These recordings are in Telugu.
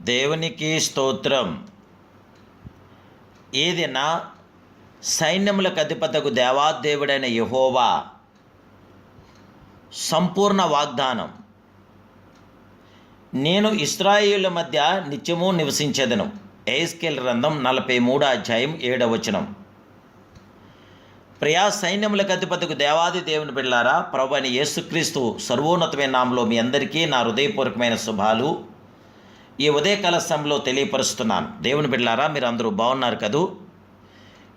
దేవునికి స్తోత్రం. ఏదినా సైన్యములకు అధిపతకు దేవాదేవుడైన యహోవా సంపూర్ణ వాగ్దానం. నేను ఇస్రాయిల మధ్య నిత్యము నివసించేదను. ఏస్కేల్ గ్రంథం నలభై మూడు అధ్యాయం ఏడవచనం ప్రియా సైన్యములకు అధిపతికు దేవాది దేవుని బిళ్ళారా ప్రభు అని యేసుక్రీస్తు సర్వోన్నతమైన నామంలో మీ అందరికీ నా హృదయపూర్వకమైన శుభాలు. ఈ ఉదయ సమయంలో తెలియపరుస్తున్నాను. దేవుని బిడ్డలారా మీరు అందరూ బాగున్నారు కదూ?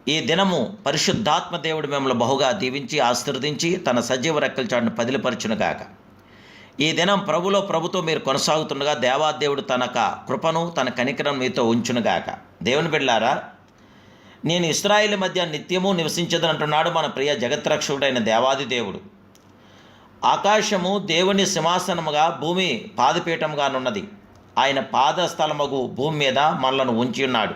ఈ దినము పరిశుద్ధాత్మ దేవుడు మిమ్మల్ని బహుగా దీవించి ఆశీర్వదించి తన సజీవ రెక్కల చాటును పదిలిపరచునుగాక. ఈ దినం ప్రభులో ప్రభుతో మీరు కొనసాగుతుండగా దేవాదేవుడు తనక కృపను తన కనికరం మీతో ఉంచునుగాక. దేవుని బిడ్డారా నేను ఇస్రాయిల్ మధ్య నిత్యము నివసించదనంటున్నాడు మన ప్రియ జగత్రక్షకుడైన దేవాది దేవుడు. ఆకాశము దేవుని సింహాసనముగా భూమి పాదపీఠముగానున్నది. ఆయన పాదస్థలమగు భూమి మీద మనలను ఉంచి ఉన్నాడు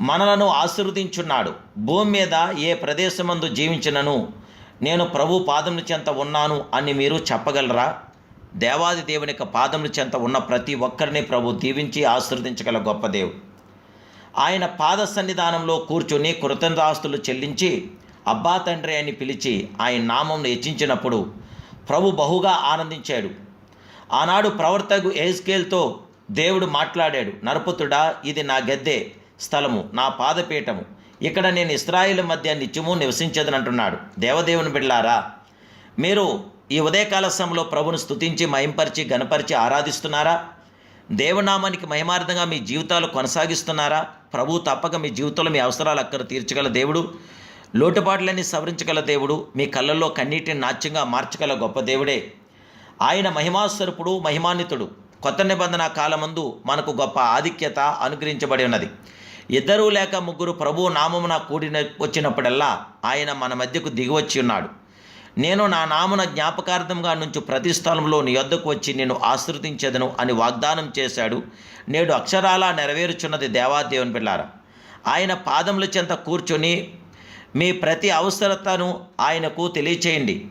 మనలను ఆశీర్వదించున్నాడు. భూమి మీద ఏ ప్రదేశమందు జీవించినను నేను ప్రభు పాదముల చెంత ఉన్నాను అని మీరు చెప్పగలరా? దేవాది దేవుని యొక్క పాదముల చెంత ఉన్న ప్రతి ఒక్కరిని ప్రభు దీవించి ఆశీర్వదించగల గొప్ప దేవుడు. ఆయన పాద సన్నిధానంలో కూర్చుని కృతజ్ఞతాస్తులు చెల్లించి అబ్బా తండ్రి అని పిలిచి ఆయన నామంను హెచ్చించినప్పుడు ప్రభు బహుగా ఆనందించాడు. ఆనాడు ప్రవర్తకు ఏజ్కేల్తో దేవుడు మాట్లాడాడు నరపుతుడా ఇది నా గద్దె స్థలము నా పాదపీఠము. ఇక్కడ నేను ఇస్రాయిల్ మధ్య నిత్యము నివసించదనంటున్నాడు. దేవదేవుని బిడ్లారా మీరు ఈ ఉదయకాల సమయంలో ప్రభును స్తుతించి మయంపరిచి గణపరిచి ఆరాధిస్తున్నారా? దేవనామానికి మహిమార్థంగా మీ జీవితాలు కొనసాగిస్తున్నారా? ప్రభు తప్పక మీ జీవితంలో మీ అవసరాలు అక్కడ తీర్చగల దేవుడు లోటుపాట్లన్నీ సవరించగల దేవుడు మీ కళ్ళల్లో కన్నీటిని నాట్యంగా మార్చగల గొప్ప దేవుడే. ఆయన మహిమాస్వరూపుడు మహిమాన్వితుడు. కొత్త నిబంధన కాలమందు మనకు గొప్ప ఆధిక్యత అనుగ్రహించబడి ఉన్నది. ఇద్దరు లేక ముగ్గురు ప్రభు నామమున కూడిన వచ్చినప్పుడల్లా ఆయన మన మధ్యకు దిగివచ్చి ఉన్నాడు. నేను నా నామున జ్ఞాపకార్థంగా నుంచి ప్రతి స్థలంలో నీ వద్దకు వచ్చి నేను ఆశ్రదించేదను అని వాగ్దానం చేశాడు. నేడు అక్షరాలా నెరవేరుచున్నది దేవాదేవుని పిల్లార ఆయన పాదముల చెంత కూర్చొని మీ ప్రతి అవసరతను ఆయనకు తెలియచేయండి.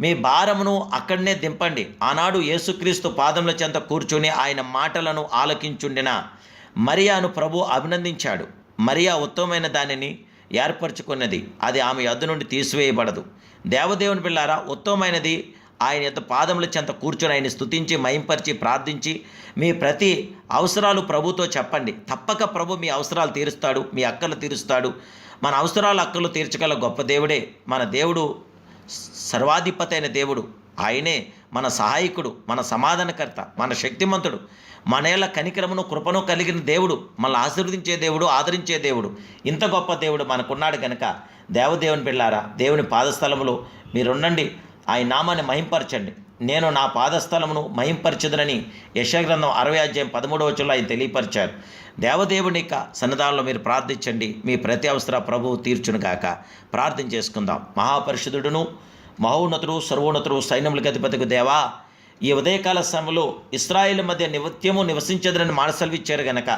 మీ భారమును అక్కడనే దింపండి. ఆనాడు యేసుక్రీస్తు పాదముల చెంత కూర్చుని ఆయన మాటలను ఆలకించుండిన మరియాను ప్రభు అభినందించాడు. మరియా ఉత్తమమైన దానిని ఏర్పరచుకున్నది. అది ఆమె యొద్ద నుండి తీసివేయబడదు. దేవదేవుని పిల్లారా ఉత్తమమైనది ఆయన యొక్క పాదముల చెంత కూర్చొని ఆయన స్తుతించి మయంపరిచి ప్రార్థించి మీ ప్రతి అవసరాలు ప్రభుతో చెప్పండి. తప్పక ప్రభు మీ అవసరాలు తీరుస్తాడు మీ అక్కలు తీరుస్తాడు. మన అవసరాలు అక్కలు తీర్చగల గొప్ప దేవుడే. మన దేవుడు సర్వాధిపతైన దేవుడు. ఆయనే మన సహాయకుడు మన సమాధానకర్త మన శక్తిమంతుడు. మనేళ్ళ కనికరమును కృపను కలిగిన దేవుడు మనల్ని ఆశీర్వదించే దేవుడు ఆదరించే దేవుడు. ఇంత గొప్ప దేవుడు మనకున్నాడు కనుక దేవదేవుని పిల్లారా దేవుని పాదస్థలములో మీరుండండి. ఆయన నామాన్ని మహింపరచండి. నేను నా పాదస్థలమును మహింపరచదునని యశగ్రంథం అరవై అధ్యాయం పదమూడవ వచ్చులో ఆయన తెలియపరిచారు. దేవదేవుని యొక్క సన్నిధానంలో మీరు ప్రార్థించండి. మీ ప్రతి అవసర ప్రభువు తీర్చును కాక ప్రార్థన చేసుకుందాం. మహాపరిషుదుడును మహోన్నతుడు సర్వోన్నతుడు సైన్యములకు అధిపతికి దేవా ఈ ఉదయకాల సమయంలో ఇస్రాయిల్ మధ్య నిత్యము నివసించదని ఇచ్చారు గనక.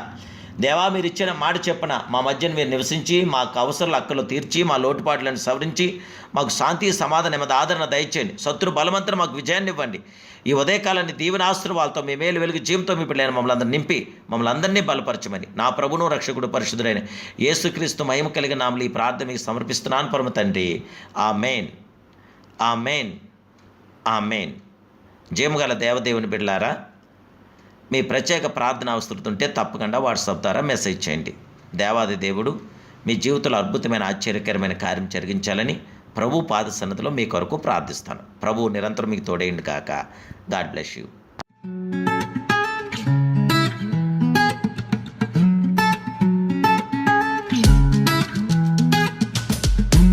దేవా మీరు ఇచ్చిన మాట చెప్పన మా మధ్యన మీరు నివసించి మాకు అవసరాలు అక్కలు తీర్చి మా లోటుపాట్లను సవరించి మాకు శాంతి సమాధానం మీద ఆదరణ దయచేయండి. శత్రు బలమంతా మాకు విజయాన్ని ఇవ్వండి. ఈ ఉదయకాలాన్ని దీవెనాస్త్రవాలతో మీ మేలు వెలుగు జీవంతో మీ పిల్లలను మమ్మల్ని అందరిని నింపి మమ్మల్ని అందరినీ బలపరచమని. నా ప్రభును రక్షకుడు పరిశుద్ధుడైన యేసుక్రీస్తు మహిమ కలిగిన నామలు ఈ ప్రార్థన మీకు సమర్పిస్తున్నాను పరమ తండ్రి. ఆ మెయిన్ ఆ మెయిన్ ఆ మెయిన్ జయముగల దేవదేవుని బిడ్లారా మీ ప్రత్యేక ప్రార్థన అవసరతుంటే తప్పకుండా వాట్సాప్ ద్వారా మెసేజ్ చేయండి. దేవాది దేవుడు మీ జీవితంలో అద్భుతమైన ఆశ్చర్యకరమైన కార్యం జరిగించాలని ప్రభు పాద సన్నతిలో మీ కొరకు ప్రార్థిస్తాను. ప్రభు నిరంతరం మీకు తోడేయండి కాక గాడ్ బ్లెస్ యూ.